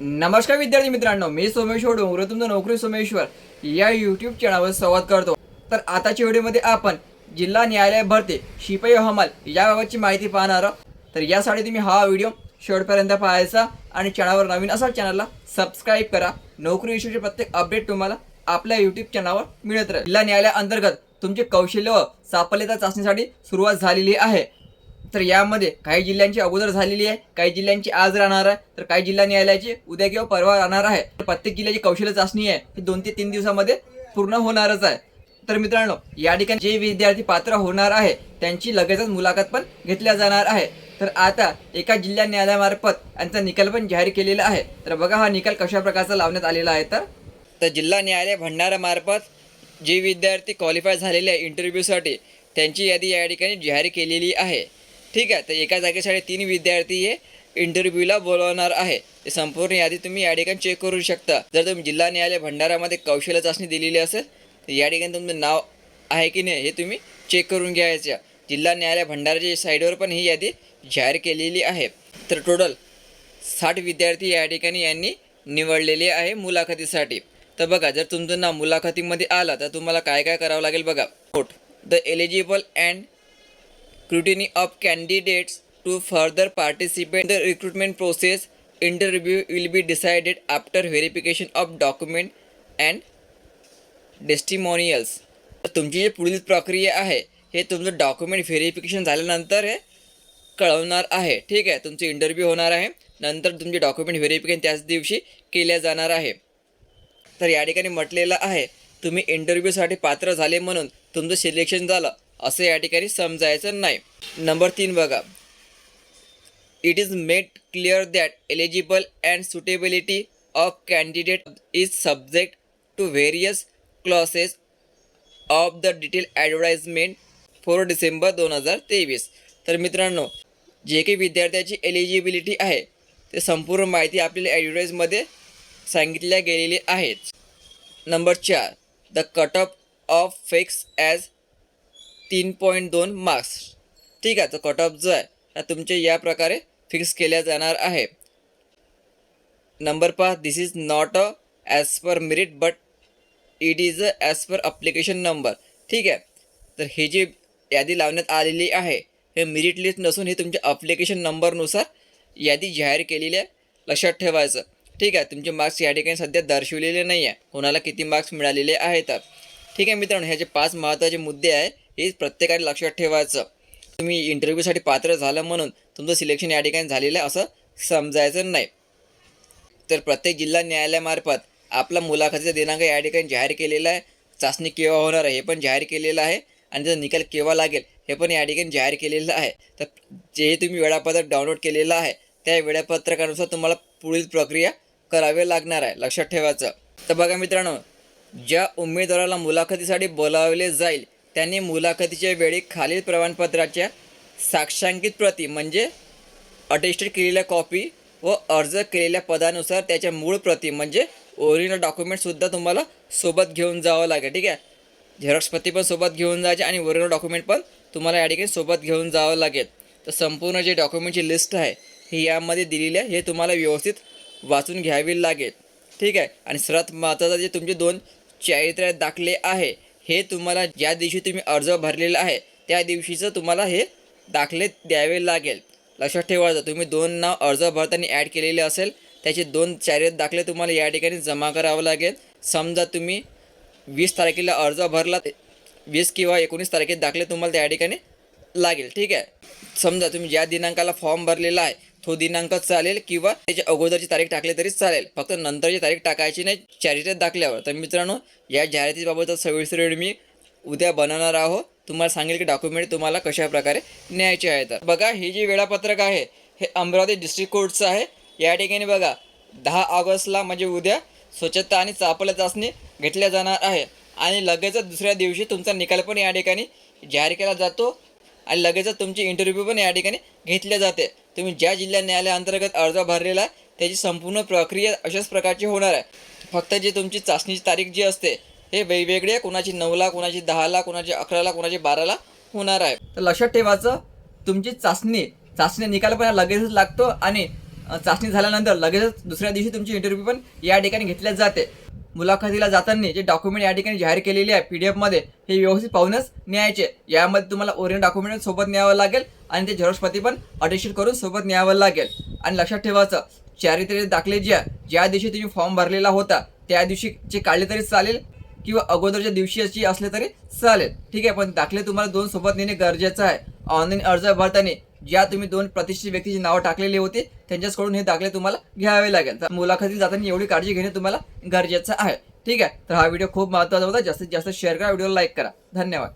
नमस्कार विद्यार्थी मित्रांनो मी सोमेश्वर डोंगर तुमचं नोकरी सोमेश्वर या यूट्यूब चॅनलवर संवाद करतो. तर आताच्या व्हिडिओमध्ये आपण जिल्हा न्यायालय भरती शिपाई हमाल याबाबतची माहिती पाहणार आहोत. तर यासाठी तुम्ही हा व्हिडिओ शेवटपर्यंत पाहायचा आणि चॅनलवर नवीन असाल चॅनलला सबस्क्राईब करा. नोकरी विषयीचे प्रत्येक अपडेट तुम्हाला आपल्या यूट्यूब चॅनलवर मिळत राहील. जिल्हा न्यायालय अंतर्गत तुमचे कौशल्य व साफल्यता चाचणीसाठी सुरुवात झालेली आहे. तर यामध्ये काही जिल्ह्यांची अगोदर झालेली आहे काही जिल्ह्यांची आज राहणार आहे तर काही जिल्हा न्यायालयाची उद्या किंवा परवा राहणार आहे. तर प्रत्येक जिल्ह्याची कौशल्य चाचणी आहे ही दोन ते तीन दिवसामध्ये पूर्ण होणारच आहे. तर मित्रांनो या ठिकाणी जे विद्यार्थी पात्र होणार आहे त्यांची लगेचच मुलाखत पण घेतल्या जाणार आहे. तर आता एका जिल्हा न्यायालयामार्फत यांचा निकाल पण जाहीर केलेला आहे. तर बघा हा निकाल कशा प्रकारचा लावण्यात आलेला आहे तर. तर जिल्हा न्यायालय भंडारामार्फत जे विद्यार्थी क्वालिफाय झालेले आहे इंटरव्ह्यूसाठी त्यांची यादी या ठिकाणी जाहीर केलेली आहे. ठीक आहे तर एका जागेसाठी तीन विद्यार्थी हे इंटरव्ह्यूला बोलवणार आहे. ते संपूर्ण यादी तुम्ही या ठिकाणी चेक करू शकता. जर तुम्ही जिल्हा न्यायालय भंडारामध्ये कौशल्य चाचणी दिलेली असेल तर या ठिकाणी तुमचं नाव आहे की नाही हे तुम्ही चेक करून घ्यायचं. जिल्हा न्यायालय भंडाराच्या साईडवर पण ही यादी जाहीर केलेली आहे. तर टोटल साठ विद्यार्थी या ठिकाणी यांनी निवडलेले आहे मुलाखतीसाठी. तर बघा जर तुमचं नाव मुलाखतीमध्ये आलं तर तुम्हाला काय काय करावं लागेल बघा. Note the eligible and scrutiny of candidates to further participate in the recruitment process. Interview will be decided after verification of document and testimonials. तुमची जी पुढील प्रक्रिया आहे हे तुमचं डॉक्युमेंट व्हेरिफिकेशन झाल्यानंतर हे कळवणार आहे. ठीक आहे? तुमचे इंटरव्ह्यू होणार आहे. नंतर तुमचे डॉक्युमेंट व्हेरिफिकेशन त्याच दिवशी केल्या जाणार आहे. तर या ठिकाणी म्हटलेलं आहे तुम्ही इंटरव्ह्यूसाठी पात्र झाले म्हणून तुमचं सिलेक्शन झालं. असं या ठिकाणी समजायचं नाही. नंबर तीन बघा. It is made clear that eligible and suitability of candidate is subject to various clauses of the detail advertisement four December दोन हजार तेवीस. तर मित्रांनो जे काही विद्यार्थ्याची एलिजिबिलिटी आहे ते संपूर्ण माहिती आपल्याला ॲडव्हर्टाईजमध्ये सांगितल्या गेलेली आहेत. नंबर चार the cut off of fix as तीन पॉईंट दोन मार्क्स ठीक आहे तर कट ऑफ जो आहे हा तुमचे या प्रकारे फिक्स केल्या जाणार आहे. नंबर पाच this is not a as per merit but it is a as per application number ठीक आहे तर हे जे यादी लावण्यात आलेली आहे हे मेरिट लिस्ट नसून हे तुमच्या अप्लिकेशन नंबरनुसार यादी जाहीर केलेली आहे. लक्षात ठेवायचं. ठीक आहे तुमचे मार्क्स या ठिकाणी सध्या दर्शवलेले नाही आहे कोणाला किती मार्क्स मिळालेले आहेत? ठीक आहे मित्रांनो ह्याचे पाच महत्त्वाचे मुद्दे आहे हे प्रत्येकाने लक्षात ठेवायचं. तुम्ही इंटरव्ह्यूसाठी पात्र झालं म्हणून तुमचं सिलेक्शन या ठिकाणी झालेलं आहे असं समजायचं नाही. तर प्रत्येक जिल्हा न्यायालयामार्फत आपला मुलाखतीचा दिनांक या ठिकाणी जाहीर केलेला आहे. चाचणी केव्हा होणार आहे हे पण जाहीर केलेलं आहे. आणि त्याचा निकाल केव्हा लागेल हे पण या ठिकाणी जाहीर केलेलं आहे. तर जे तुम्ही वेळापत्रक डाउनलोड केलेलं आहे त्या वेळापत्रकानुसार तुम्हाला पुढील प्रक्रिया करावी लागणार आहे लक्षात ठेवायचं. तर बघा मित्रांनो ज्या उमेदवाराला मुलाखतीसाठी बोलावले जाईल त्यांनी मुलाखतीच्या वेळी खालील प्रमाणपत्राच्या साक्षांकित प्रती म्हणजे अटेस्टेड केलेल्या कॉपी व अर्ज केलेल्या पदानुसार त्याच्या मूळ प्रती म्हणजे ओरिजिनल डॉक्युमेंटसुद्धा तुम्हाला सोबत घेऊन जावं लागेल ठीक आहे? झेरॉक्स प्रती पण सोबत घेऊन जायचे आणि ओरिजिनल डॉक्युमेंट पण तुम्हाला या ठिकाणी सोबत घेऊन जावं लागेल. तर संपूर्ण जे डॉक्युमेंटची लिस्ट आहे ही यामध्ये दिलेली आहे हे तुम्हाला व्यवस्थित वाचून घ्यावी लागेल ठीक आहे? आणि सर्वात महत्त्वाचं जे तुमचे दोन चारित्र्यात दाखले आहे. हे तुम्हाला ज्या दिवशी तुम्ही अर्ज भरलेला आहे त्या दिवशीचं तुम्हाला हे दाखले द्यावे लागेल. लक्षात ठेवायचं तुम्ही दोन नाव अर्ज भरताना ॲड केलेले असेल त्याचे दोन चारित्र्य दाखले तुम्हाला या ठिकाणी जमा करावं लागेल. समजा तुम्ही वीस तारखेला अर्ज भरला वीस किंवा एकोणीस तारखेत दाखले तुम्हाला त्या ठिकाणी लागेल. ठीक आहे? समजा तुम्ही ज्या दिनांकाला फॉर्म भरलेला आहे तो दिनांक चालेल किंवा त्याच्या अगोदरची तारीख टाकली तरी चालेल. फक्त नंतरची तारीख टाकायची नाही चॅरिटीत दाखल्यावर. तर मित्रांनो या जाहिरातीबाबत सविस्तर मी उद्या बनवणार आहोत. तुम्हाला सांगेल की डॉक्युमेंट तुम्हाला कशा प्रकारे न्यायचे आहे तर. बघा हे जे वेळापत्रक आहे हे अमरावती डिस्ट्रिक्ट कोर्टचं आहे. या ठिकाणी बघा दहा ऑगस्टला म्हणजे उद्या स्वच्छता आणि चापल्या चाचणी घेतल्या जाणार आहे. आणि लगेचच दुसऱ्या दिवशी तुमचा निकाल पण या ठिकाणी जाहीर केला जातो. आणि लगेचच तुमची इंटरव्ह्यू पण या ठिकाणी घेतल्या जाते. तुम्ही ज्या जिल्हा न्यायालयाअंतर्गत अर्ज भरलेला आहे त्याची संपूर्ण प्रक्रिया अशाच प्रकारची होणार आहे फक्त जे तुमची चाचणीची तारीख जी असते हे वेगवेगळे आहे. कोणाची नऊला कोणाची दहाला कोणाची अकराला कोणाची बाराला होणार आहे तर लक्षात ठेवायचं तुमची चाचणी चाचणी निकाल पण लगेचच लागतो आणि चाचणी झाल्यानंतर लगेचच दुसऱ्या दिवशी तुमची इंटरव्ह्यू पण या ठिकाणी घेतल्या जाते. मुलाखतीला जाताना जे डॉक्युमेंट या ठिकाणी जाहीर केलेले आहे पी डी एफमध्ये हे व्यवस्थित पाहूनच न्यायचे. यामध्ये तुम्हाला ओरिजिनल डॉक्युमेंट सोबत न्यावं लागेल आणि ते झेरॉक्सपती पण अटेस्टेड करून सोबत न्यावं लागेल. आणि लक्षात ठेवायचं चारित्र्य दाखले ज्या ज्या दिवशी तुम्ही फॉर्म भरलेला होता त्या दिवशी जे काढले तरी चालेल किंवा अगोदरच्या दिवशी असले तरी चालेल. ठीक आहे पण दाखले तुम्हाला दोन सोबत नेणे गरजेचं आहे. ऑनलाईन अर्ज भरताना ज्या तुम्ही दोन प्रतिष्ठित व्यक्तीची नावं टाकलेली होती त्यांच्याचकडून हे दाखले तुम्हाला घ्यावे लागेल. तर मुलाखतीत जाताना एवढी काळजी घेणे तुम्हाला गरजेचं आहे. ठीक आहे? तर हा व्हिडिओ खूप महत्त्वाचा होता. जास्तीत जास्त शेअर करा व्हिडिओला लाईक करा. धन्यवाद.